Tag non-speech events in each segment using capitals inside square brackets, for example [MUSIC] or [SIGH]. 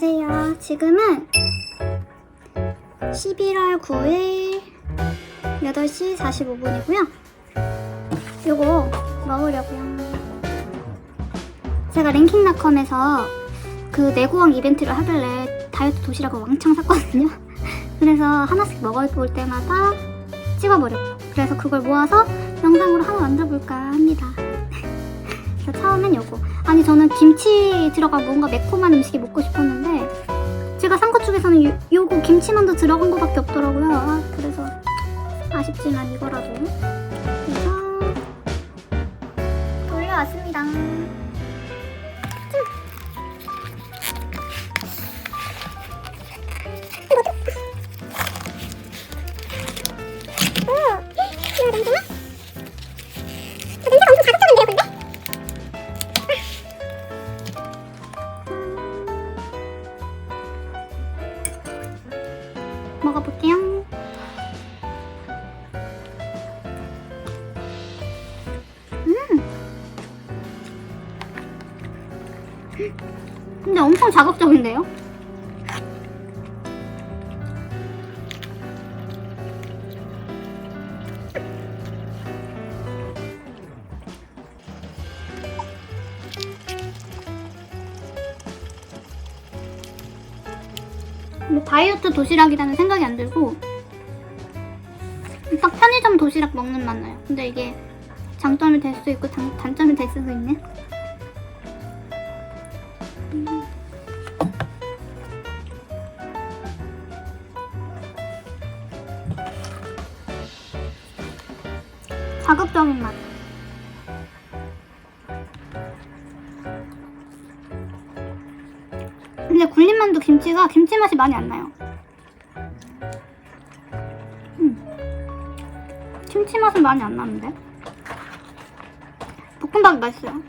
안녕하세요. 지금은 11월 9일 8시 45분이고요. 요거 먹으려고요. 제가 랭킹닷컴에서 그 내고왕 이벤트를 하길래 다이어트 도시락을 왕창 샀거든요. [LAUGHS] 그래서 하나씩 먹어볼 때마다 찍어보려고. 그래서 그걸 모아서 영상으로 하나 만들어볼까 합니다. [LAUGHS] 그래서 처음엔 요거. 아니 저는 김치 들어간 뭔가 매콤한 음식이 먹고 싶었는데 제가 산 것 중에서는 요, 요거 김치만두 들어간 거밖에 없더라고요. 아, 그래서 아쉽지만 이거라도 그래서 돌려왔습니다. 엄청 자극적인데요? 뭐 다이어트 도시락이라는 생각이 안 들고 딱 편의점 도시락 먹는 맛 나요. 근데 이게 장점이 될 수도 있고 단, 단점이 될 수도 있네. 자극적인 맛. 근데 굴림만두 김치가 김치 맛이 많이 안 나요. 음. 김치 맛은 많이 안 나는데. 볶음밥이 맛있어요.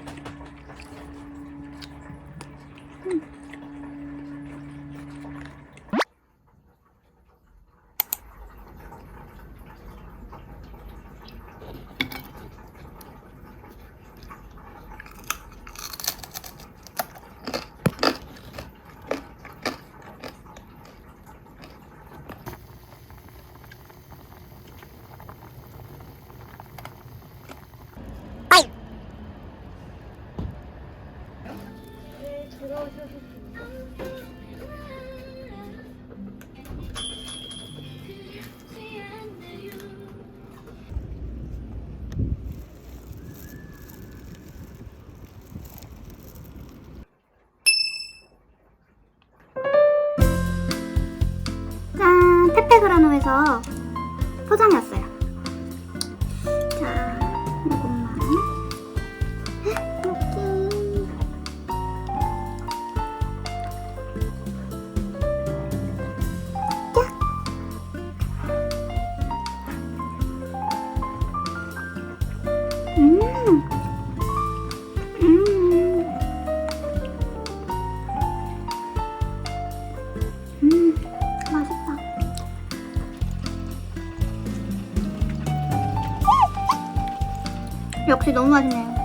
너무 맛있네요.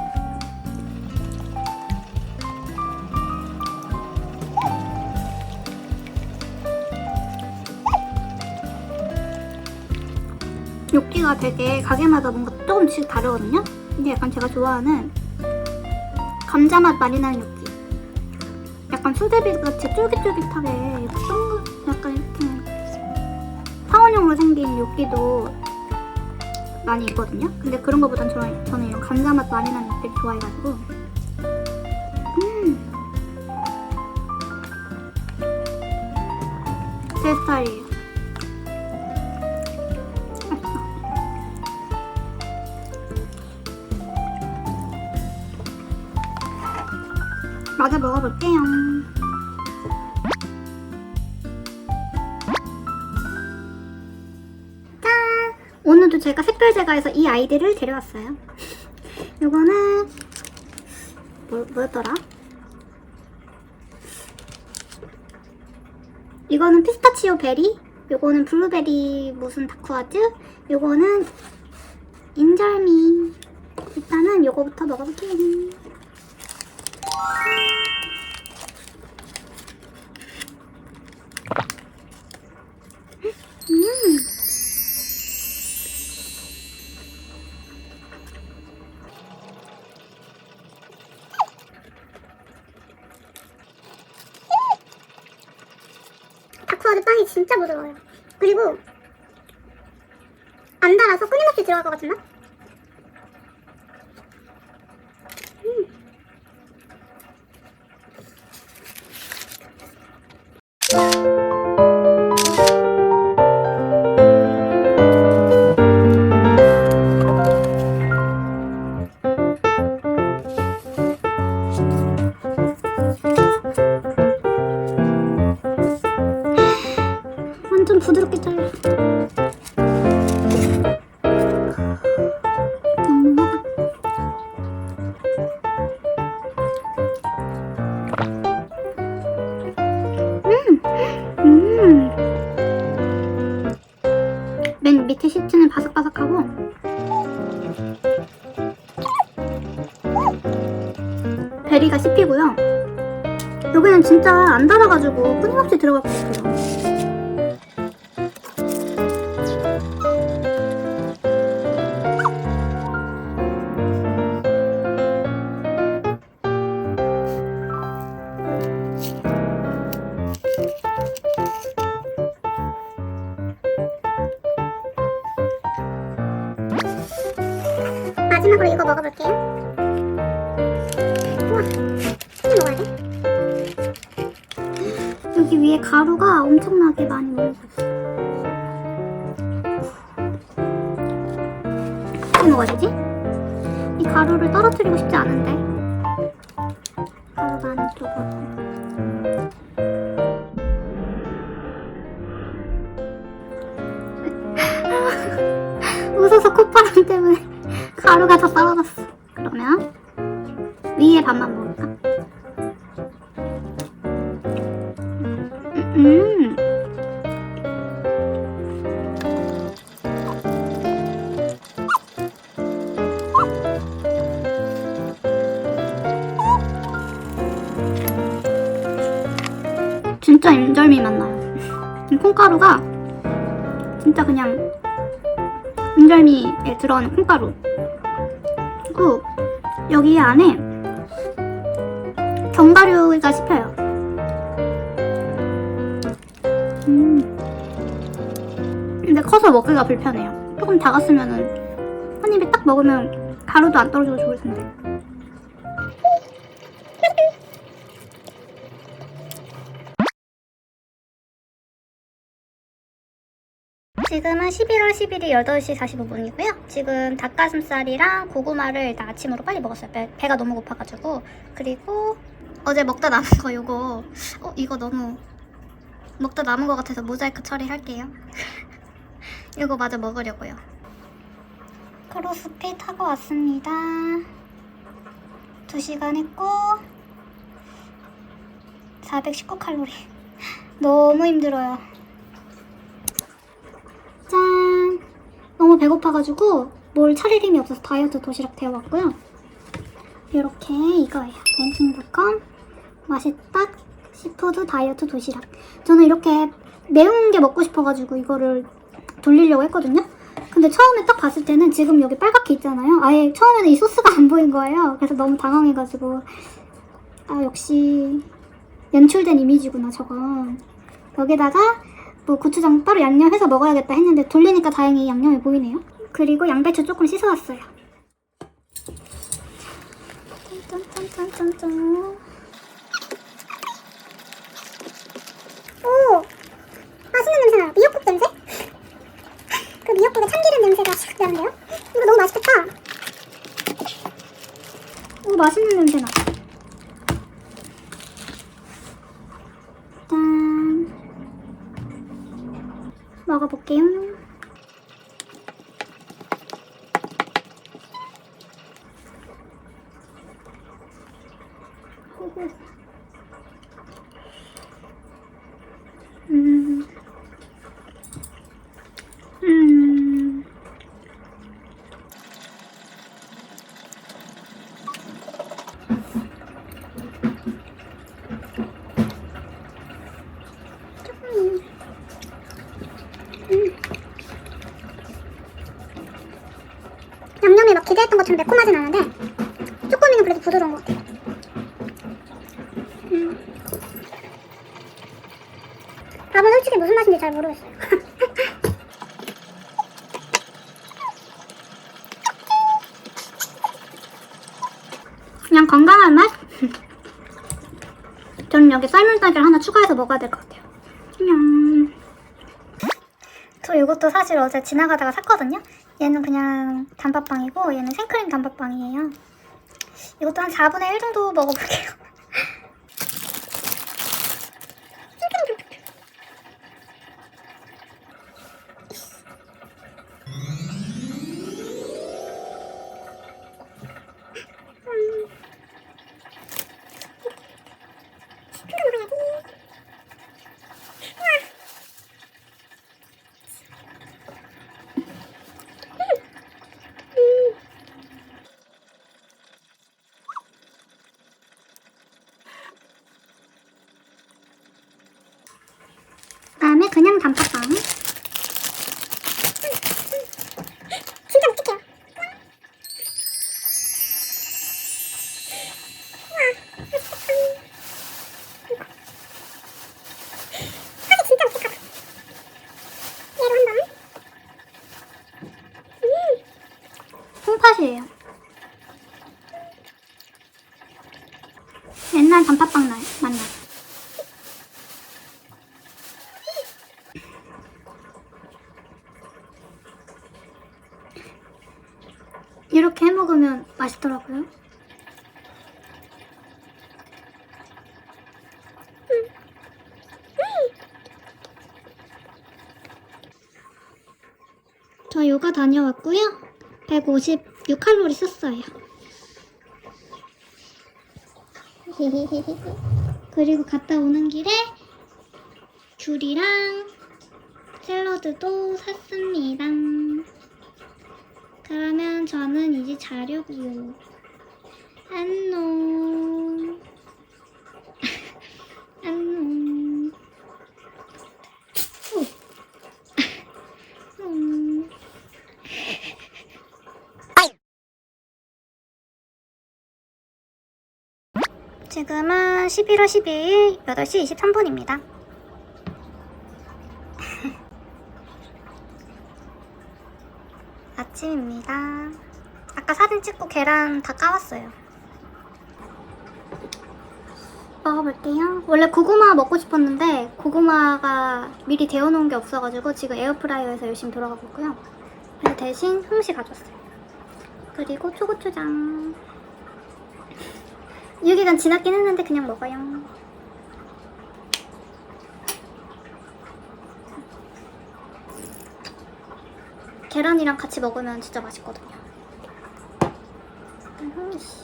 요끼가 되게 가게마다 뭔가 조금씩 다르거든요? 근데 약간 제가 좋아하는 감자 맛 많이 나는 요끼. 약간 수제비 같이 쫄깃쫄깃하게 약간 이렇게 파원형으로 생긴 요끼도 많이 있거든요. 근데 그런 거보단 저는, 저는 이런 감자 맛 많이 나는 요끼를 좋아해가지고 음. 제 스타일이에요. [LAUGHS] 맞아 먹어볼게요. 오늘도 제가 샛별제가에서 이 아이들을 데려왔어요. 이거는 뭐, 뭐였더라? 이거는 피스타치오 베리, 요거는 블루베리 무슨 다크와즈, 요거는 인절미. 일단은 요거부터 먹어볼게요. 진짜 부드러워요. 그리고 안 달아서 끊임없이 들어갈 것 같은 맛? [LAUGHS] 웃어서 콧바람 때문에 가루가 다 떨어졌어. 그러면 위에 반만 먹을까? 음. 진짜 인절미 맛 나요. 이 콩가루가 진짜 그냥 인절미에 들어가는 콩가루. 그리고 여기 안에 견과류가 씹혀요. 음. 근데 커서 먹기가 불편해요. 조금 작았으면은 한 입에 딱 먹으면 가루도 안 떨어지고 좋을 텐데. 지금은 11월 11일 8시 45분이고요. 지금 닭가슴살이랑 고구마를 일단 아침으로 빨리 먹었어요. 배, 배가 너무 고파가지고. 그리고 어제 먹다 남은 거 요거. 어, 이거 너무 먹다 남은 것 같아서 모자이크 처리할게요. [LAUGHS] 이거 마저 먹으려고요. 크로스핏 하고 왔습니다. 2시간 했고 419칼로리. [LAUGHS] 너무 힘들어요. 짠! 너무 배고파가지고 뭘 차릴 힘이 없어서 다이어트 도시락 데워왔고요. 이렇게 이거예요. 랭킹닷컴 맛있다 시푸드 다이어트 도시락. 저는 이렇게 매운 게 먹고 싶어가지고 이거를 돌리려고 했거든요. 근데 처음에 딱 봤을 때는 지금 여기 빨갛게 있잖아요. 아예 처음에는 이 소스가 안 보인 거예요. 그래서 너무 당황해가지고 아 역시 연출된 이미지구나 저건. 여기다가 뭐 고추장 따로 양념해서 먹어야겠다 했는데 돌리니까 다행히 양념이 보이네요. 그리고 양배추 조금 씻어왔어요. 짠짠짠짠짠. 오! 맛있는 냄새 나요. 미역국 냄새? 그 미역국의 참기름 냄새가 싹 나는데요? 이거 너무 맛있겠다. 오 맛있는 냄새 나. 짠. 먹어볼게요. 부드러운 것 같아. 음. 밥은 솔직히 무슨 맛인지 잘 모르겠어요. [LAUGHS] 그냥 건강한 맛? [LAUGHS] 저는 여기 삶은 딸기를 하나 추가해서 먹어야 될 것 같아요. 안녕. 저 이것도 사실 어제 지나가다가 샀거든요. 얘는 그냥 단팥빵이고 얘는 생크림 단팥빵이에요. 이것도 한 4분의 1 정도 먹어볼게요. 다음에 그냥 단팥빵. 진짜 묵직해요. 사실 진짜 묵직하다. 얘로 한 번. 홍팥이에요. 옛날 단팥빵 나, 맛나. 이렇게 해 먹으면 맛있더라고요. 저 요가 다녀왔고요. 156칼로리 썼어요. [LAUGHS] 그리고 갔다 오는 길에 귤이랑 샐러드도 샀습니다. 그러면 저는 이제 자려고요. 안녕. 지금은 11월 12일 8시 23분입니다. 아침입니다. 아까 사진 찍고 계란 다 까왔어요. 먹어볼게요. 원래 고구마 먹고 싶었는데 고구마가 미리 데워놓은 게 없어가지고 지금 에어프라이어에서 열심히 돌아가고 있고요. 그래서 대신 홍시 가져왔어요. 그리고 초고추장. 유기간 지났긴 했는데 그냥 먹어요. 계란이랑 같이 먹으면 진짜 맛있거든요. 홍시.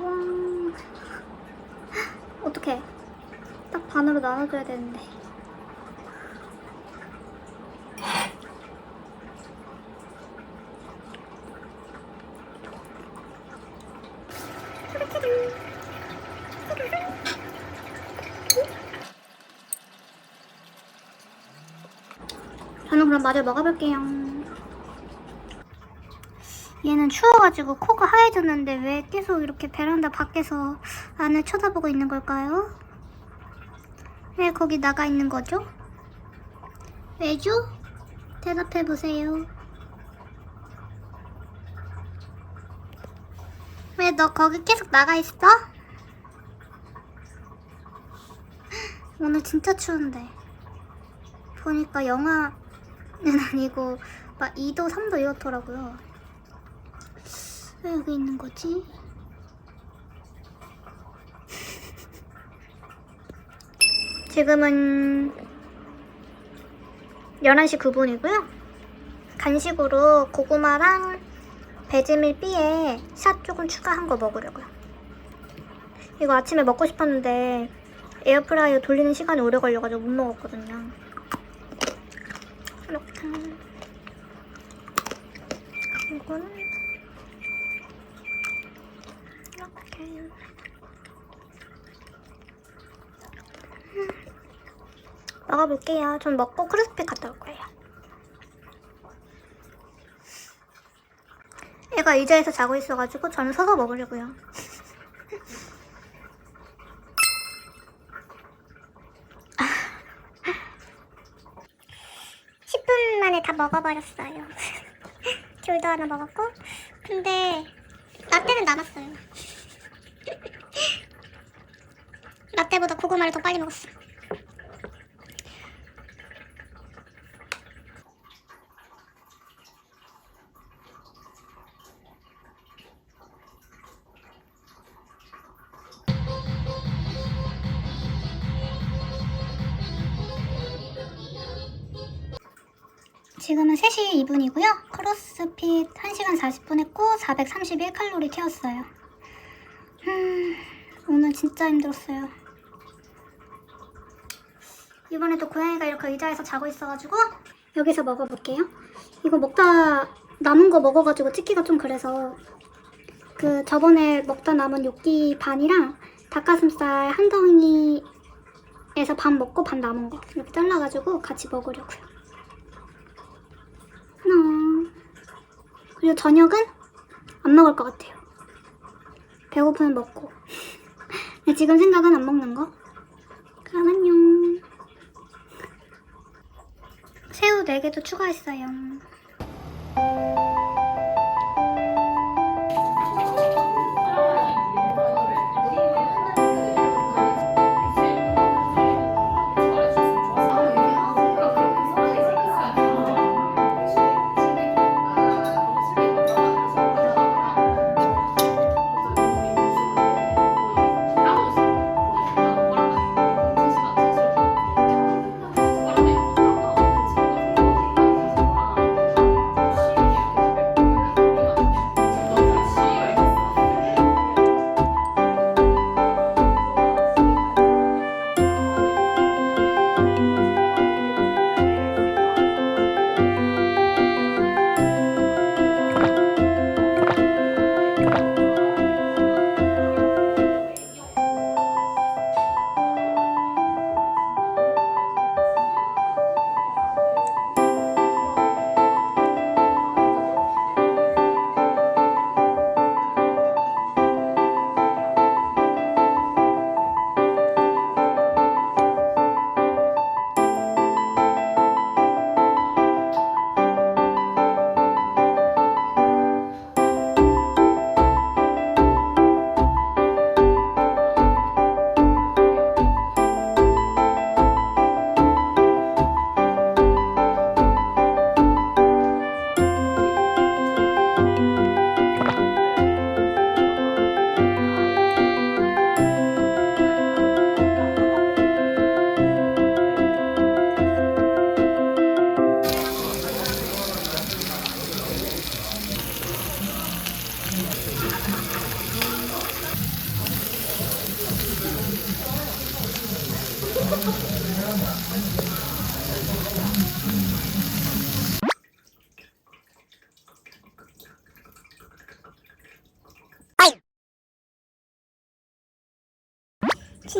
와. 어떡해. 딱 반으로 나눠줘야 되는데. 마저 먹어볼게요. 얘는 추워가지고 코가 하얘졌는데 왜 계속 이렇게 베란다 밖에서 안을 쳐다보고 있는 걸까요? 왜 거기 나가 있는 거죠? 왜죠? 대답해보세요. 왜 너 거기 계속 나가 있어? 오늘 진짜 추운데. 보니까 영하 는 아니고 막 2도, 3도 이렇더라고요. 왜 여기 있는 거지? [LAUGHS] 지금은 11시 9분이고요. 간식으로 고구마랑 배지밀 B에 샷 조금 추가한 거 먹으려고요. 이거 아침에 먹고 싶었는데 에어프라이어 돌리는 시간이 오래 걸려가지고 못 먹었거든요. 이렇게. 이거는 이렇게. 먹어볼게요. 전 먹고 크로스핏 갔다 올 거예요. 애가 의자에서 자고 있어가지고 저는 서서 먹으려고요. [LAUGHS] 먹어버렸어요. [LAUGHS] 귤도 하나 먹었고, 근데 라떼는 남았어요. [LAUGHS] 라떼보다 고구마를 더 빨리 먹었어. 지금은 3시 2분이고요. 크로스핏 1시간 40분 했고 431칼로리 태웠어요. 음, 오늘 진짜 힘들었어요. 이번에도 고양이가 이렇게 의자에서 자고 있어가지고 여기서 먹어볼게요. 이거 먹다 남은 거 먹어가지고 찍기가 좀 그래서 그 저번에 먹다 남은 요끼 반이랑 닭가슴살 한 덩이에서 반 먹고 반 남은 거 이렇게 잘라가지고 같이 먹으려고요. 하나. 그리고 저녁은 안 먹을 것 같아요. 배고프면 먹고. [LAUGHS] 근데 지금 생각은 안 먹는 거. 그럼 안녕. 새우 4개도 추가했어요.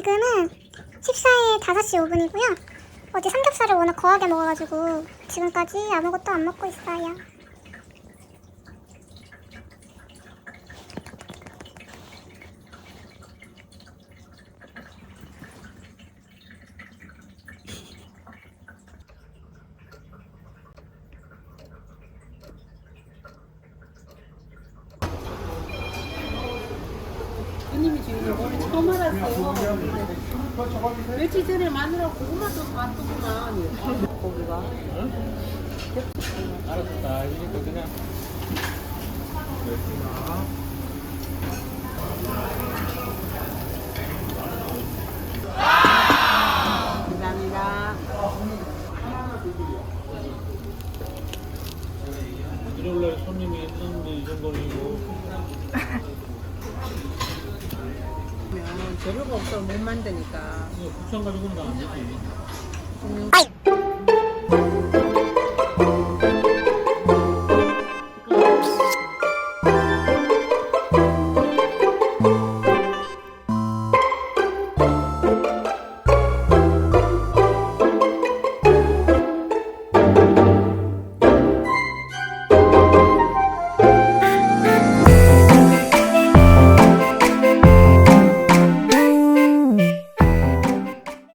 지금은 식사에 5시 5분이고요. 어제 삼겹살을 워낙 거하게 먹어가지고 지금까지 아무것도 안 먹고 있어요. 며칠 전에 마누라 고구마도 사왔더구만. 고기가. 알았다. 이거 그냥. 재료가 없어서 못 만드니까. 이거 국산 가지고는 안 되지. 음,